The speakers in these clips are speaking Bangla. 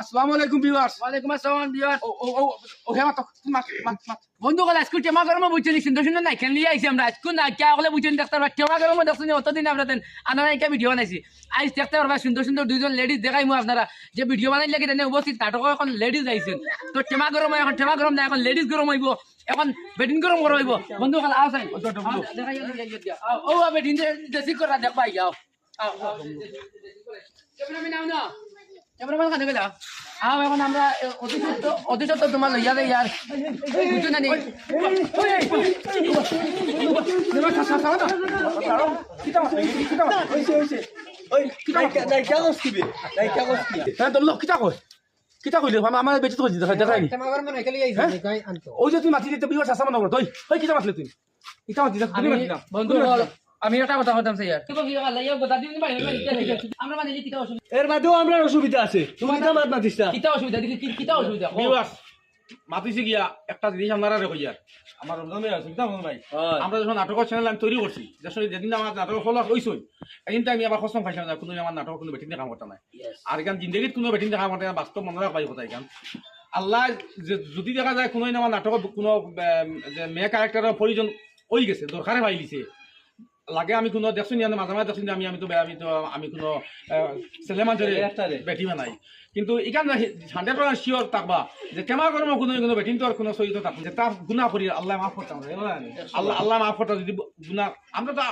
আসসালামু আলাইকুম ভিউয়ার্স ওয়ালাইকুম আসসালাম বিয়ার ও ও ও ও মাত মাত মাত বন্ধু কল আজকে টেমা গরম বুঝছেন সুন্দর সুন্দর নাই খেলি আইছি আমরা। আজকে না কে আগলে বুঝছেন দেখতে পারবা টেমা গরম দেখছেন অতদিন আমরা দেন আনারা একটা ভিডিও বানাইছি। আজ দেখতে পারবা সুন্দর সুন্দর দুইজন লেডিস দেখাই মু আপনারা। যে ভিডিও বানাইলে কি তেনে উপস্থিত নাটক এখন লেডিস আইছেন তো টেমা গরম এখন টেমা গরম নাই এখন লেডিস গরম হইব এখন বেটিং গরম গরম হইব। বন্ধু আও সাইন দেখাই ও বেটিং দেশি করা দেখবা ক্যামেরাম্যান আও না ক্যামেরাম্যান কানে গেলা আও এখন আমরা অতি সত্য তোমার লইয়া দে ইয়ার বুঝছ না নি? হ্যাঁ কিতা কই কিতা কইলে? আমার আমার বেঁচে তো দেখা দেখাই নি। ওই যে তুই মাতি দিতে আসা মনে তুই কিতা মাতলে তুই? কিতা মাতি বন্ধু আমি একটা কথা বলতাম স্যার ভাই আমরা মানে কিতা অসুবিধা? এর বাদেও আমরা অসুবিধা আছে। তুমি কিতা মাত মাতিস না? কিতা অসুবিধা? দেখি কি- কিতা অসুবিধা? ভিউয়ার্স মাতিছি গিয়া একটা জিনিস আপনারা আমার রমজান আছে কিতা মনে ভাই? আমরা যখন নাটকের চ্যানেল আমি তৈরি করছি যখন যেদিন আমার নাটক ফলো হইছই এদিন আমি আবার কসম খাইছিলাম যে কোনো আমার নাটক কোনো বেটিং কাম করতে নাই। আর এখান জিন্দগিত কোনো বেটিং কাম করতে বাস্তব মনে রাখবাই কথা এখান আল্লাহ যদি দেখা যায় কোনো আমার নাটকত কোনো মেয়ে ক্যারেক্টারের প্রয়োজন হয়ে গেছে দরকারে পাই দিছে লাগে আমি কোনো দেখছি নি মাঝে মাঝে দেখছি আমি আমি তো আমি তো আমি কোনো ছেলে মানুষের। বেটি বানাই কিন্তু এখানে হান্ড্রেড পার্সেন্ট শিওর থাকবা যে কেমা করব কোনো কোনো বেটিং তো আর কোনো সহিত থাকব যে তার গুণা করি আল্লাহ মাফ করতাম আল্লাহ আল্লাহ মাফ করতাম যদি গুণা আমরা তো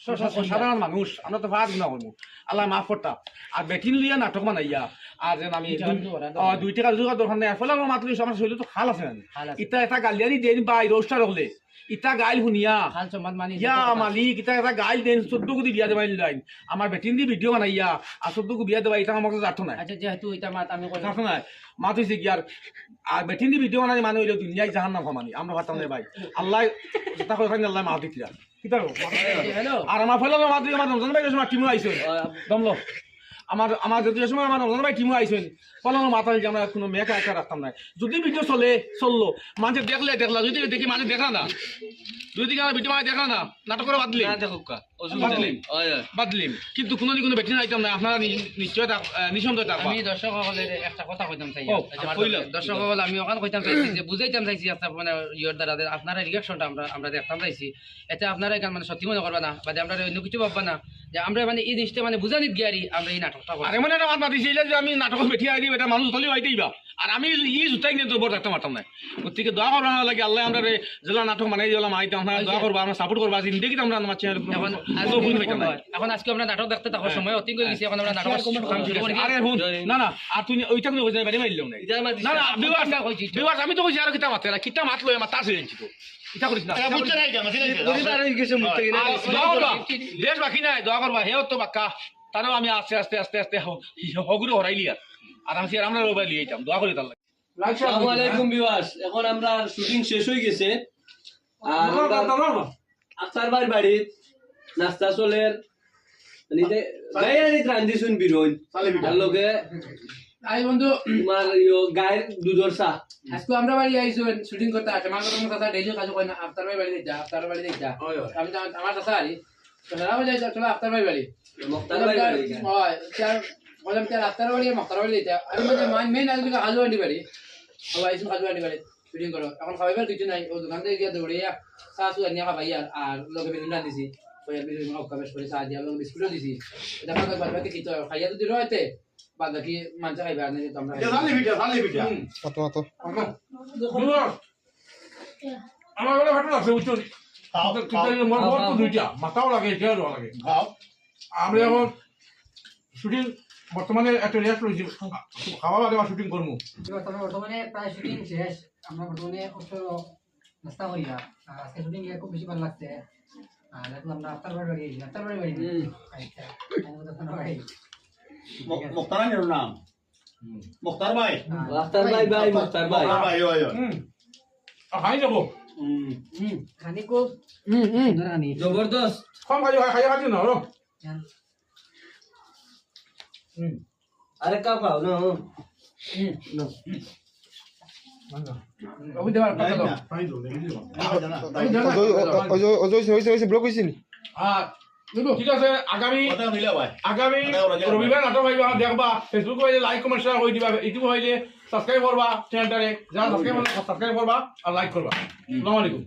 সাধারণ মানুষ আমরা তো গুণা করব আল্লাহ মাফ করতাম আর বেটিং লিয়া নাটক বানাইয়া আর যেন আমি দুই- টাকা দুই টাকা দরকার নেই। ফলে আমার আমার শরীরে তো খাল আছে। না ইটা এটা গালিয়ারি দেন বাই রোস্টার হলে। ইটা গাইল শুনিয়া মানি ইয়া মালিক এটা একটা গাইল দেন চোদ্দ কোটি বিয়া দেবাই লাইন আমার বেটিন দি ভিডিও বানাইয়া আর চোদ্দ কোটি বিয়া দেবা এটা আমার কাছে নাই। আচ্ছা যেহেতু এটা মাত আমি কই নাই। মাত হয়েছে কি আর আর বেটিন দি ভিডিও বানাই মানে দুনিয়ায় জাহান না মানি আমরা ভাবতাম না ভাই। আল্লাহ আল্লাহ মাহ? হ্যালো আর আমার ফেলে মাত দিয়ে আমার রমজান ভাই সময় টিমু আইসেন দমলো আমার আমার যদি সময় আমার রমজান ভাই টিমু আইসেন ফলে আমার মাথা হয়েছে আমরা কোনো মেয়েকে একা রাখতাম না। যদি ভিডিও চলে চলল মানুষ দেখলে দেখলা যদি দেখি মানুষ দেখা না যদি ভিডিও মানে দেখা না নাটক করে বাদলি না দেখো কা। বাদলিম বাদলিম কিন্তু কোনো কোনো বেটিন আইতাম না আপনারা নিশ্চয় থাক- থাকবা আমি দর্শক সকলের একটা কথা কইতাম চাই। ও, আমার কইলা। দর্শক সকল আমি ওখান কইতাম চাইছি যে বুঝাইতাম চাইছি মানে ইয়র দ্বারা যে আপনারা রিয়াকশনটা আমরা আমরা দেখতাম চাইছি এতে আপনারা এখানে মানে সত্যি মনে করবা না বা যে আমরা অন্য কিছু ভাববা না যে আমরা মানে এই জিনিসটা মানে বুঝানিত গিয়ারি আমরা এই নাটকটা আর মাতিছিল যে আমি নাটক এটা মানুষ তলি আর আমি ই জুতাই নিয়ে তোর একটা মারতাম না গতিকে দোয়া করবা না লাগে আল্লাহ আমরা জেলা নাটক মানাই দিলাম আইতাম আপনারা দোয়া করবা আমরা সাপোর্ট করবা জিন্দগি আমরা আমার চ্যানেল এখন এখন আজকে আমরা নাটক দেখতে থাকার সময় অতি করে গেছি এখন আমরা নাটক আরে হুন না না আর তুই ওইটা কোনো কইতে বাড়ি মাইলাম না ইটা না না বিবাস? বিবাস আমি তো কইছি আর কিতা মাতে না কিতা মাত লয় আমার তাসে জানছি তো করিস না। করবা দেশ বাকি নাই দোয়া করবা হেও তো বাক্কা। তারাও আমি আস্তে আস্তে আস্তে আস্তে হগুরে হরাইলি আর আর আমি আমরা রোবাই লিয়ে যাইতাম দোয়া করি তার লাগে। আসসালামু আলাইকুম বিওয়াস এখন আমরা শুটিং শেষ হয়ে গেছে। আর আক্তার ভাই বাড়ি নাস্তা চলের। নিতে গায়ে আনি রান্ধি শুন বিরোন আর লগে আই বন্ধু তোমার ইয়ো গায়ের দুধর চা। আজকে আমরা বাড়ি আইছো শুটিং করতে আসে। আমার কথা কথা ডেইলি কাজ কই না। আফতার ভাই বাড়ি যা আফতার বাড়ি যা। আমি আমার কথা আরি তো বাজে চলো আফতার ভাই বাড়ি। মুক্তার ভাই বাড়ি হয় বললাম চার আফতার বাড়ি মক্তার বাড়ি দিতে আমি বলছি মেইন আজকে কাজু আন্টি বাড়ি ও আইসুন কাজু আন্টি বাড়ি শুটিং করো এখন খাবাইবার কিছু নাই ও দোকান থেকে গিয়ে দৌড়িয়া চা চু আনিয়া খাবাই আর আর লগে বেগুন দিছি ওই আর বেগুন অকাবেশ করে চা দিয়া লগে বিস্কুটও দিছি যাক বাদ বাকি কি তো খাইয়া তো দিল হইতে বাদ বাকি মাংস খাইবা আর নাই তো আমরা। আমার বলে ভালো লাগছে মন বল দুইটা মাথাও লাগে লাগে আমরা এখন শুটিং বর্তমানে একটা রেস্ট রয়েছে। খাওয়া বা শুটিং করব। বর্তমানে বর্তমানে প্রায় শুটিং শেষ। আমরা বর্তমানে অবসর নাস্তা করি না। আর আজকে শুটিং খুব বেশি ভালো লাগছে। আর এখন আমরা আফতার বাড়ি বাড়ি গেছি আফতার বাড়ি বাড়ি আচ্ছা মুক্তার নাম? মুক্তার ভাই? আক্তার ভাই ভাই মুক্তার ভাই। মুক্তার ভাই ওই। খাই যাব খানি খুব জবরদস্ত। কম খাই খাই খাই না আরে কাউ খাও না ব্লক আর ঠিক আছে আগামী আগামী। রবিবার নাটক হইবা দেখবা। ফেসবুক হইলে লাইক কমেন্ট শেয়ার করে দিবা। ইউটিউব হইলে সাবস্ক্রাইব করবা চ্যানেলটারে যারা সাবস্ক্রাইব করবা সাবস্ক্রাইব করবা আর লাইক করবা। আসসালামু আলাইকুম